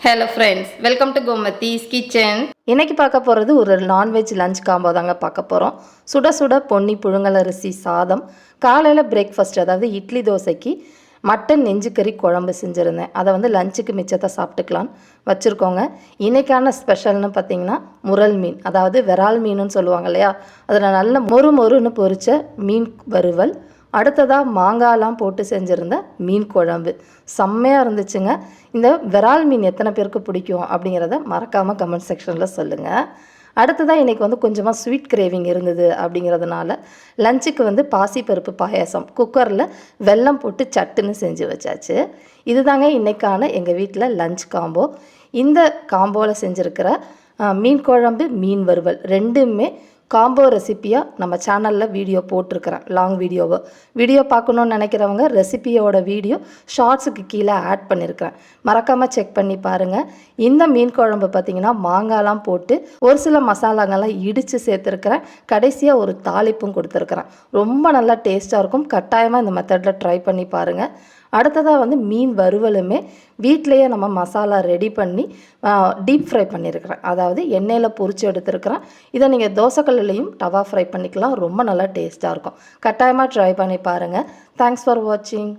Hello friends welcome to Gomathi's kitchen இன்னைக்கு பார்க்க போகிறது ஒரு நான்வெஜ் லஞ்ச் காம்போ தாங்க பார்க்க போகிறோம் சுட சுட பொன்னி புழுங்கல் அரிசி சாதம் காலையில் பிரேக்ஃபாஸ்ட் அதாவது இட்லி தோசைக்கு மட்டன் நெஞ்சுக்கறி குழம்பு செஞ்சுருந்தேன். அதை வந்து லஞ்சுக்கு மிச்சத்தை சாப்பிட்டுக்கலான்னு வச்சுருக்கோங்க. இன்றைக்கான ஸ்பெஷல்னு பார்த்தீங்கன்னா முரல் மீன் அதாவது விரால் மீனுன்னு சொல்லுவாங்க இல்லையா? அதில் நல்ல மொறு மொறுன்னு பொரித்த மீன் வறுவல் அடுத்ததாக மாங்காய்லாம் போட்டு செஞ்சுருந்த மீன் குழம்பு. செம்மையாக இருந்துச்சுங்க. இந்த விரால் மீன் எத்தனை பேருக்கு பிடிக்கும் அப்படிங்கிறத மறக்காமல் கமெண்ட் செக்ஷனில் சொல்லுங்கள் அடுத்ததாக இன்றைக்கி வந்து கொஞ்சமாக ஸ்வீட் கிரேவிங் இருந்தது அப்படிங்கிறதுனால லஞ்சுக்கு வந்து பாசிப்பருப்பு பாயாசம் குக்கரில் வெல்லம் போட்டு சட்டுன்னு செஞ்சு வச்சாச்சு. இதுதாங்க இன்றைக்கான எங்கள் வீட்டில் லஞ்ச் காம்போ இந்த காம்போவில் செஞ்சுருக்கிற மீன் குழம்பு மீன் வறுவல் ரெண்டுமே காம்போ ரெசிப்பியாக நம்ம சேனலில் வீடியோ போட்டிருக்கிறேன். லாங் வீடியோவை வீடியோ பார்க்கணுன்னு நினைக்கிறவங்க ரெசிபியோட வீடியோ ஷார்ட்ஸுக்கு கீழே ஆட் பண்ணியிருக்கிறேன் மறக்காமல் செக் பண்ணி பாருங்கள் இந்த மீன் குழம்பு பார்த்தீங்கன்னா மாங்காய்லாம் போட்டு ஒரு சில மசாலாங்கள்லாம் இடித்து சேர்த்துருக்கிறேன். கடைசியாக ஒரு தாளிப்பும் கொடுத்துருக்குறேன். ரொம்ப நல்லா டேஸ்ட்டாக இருக்கும். கட்டாயமாக இந்த மெத்தடில் ட்ரை பண்ணி பாருங்கள் அடுத்ததாக வந்து மீன் வறுவலுமே வீட்டிலையே நம்ம மசாலா ரெடி பண்ணி டீப் ஃப்ரை பண்ணியிருக்கிறேன் அதாவது எண்ணெயில் பொறிச்சு எடுத்துருக்கிறேன். இதை நீங்கள் தோசைக்கல்லையும் டவா ஃப்ரை பண்ணிக்கலாம். ரொம்ப நல்லா டேஸ்ட்டாக இருக்கும். கட்டாயமாக ட்ரை பண்ணி பாருங்கள் தேங்க்ஸ் ஃபார் வாட்சிங்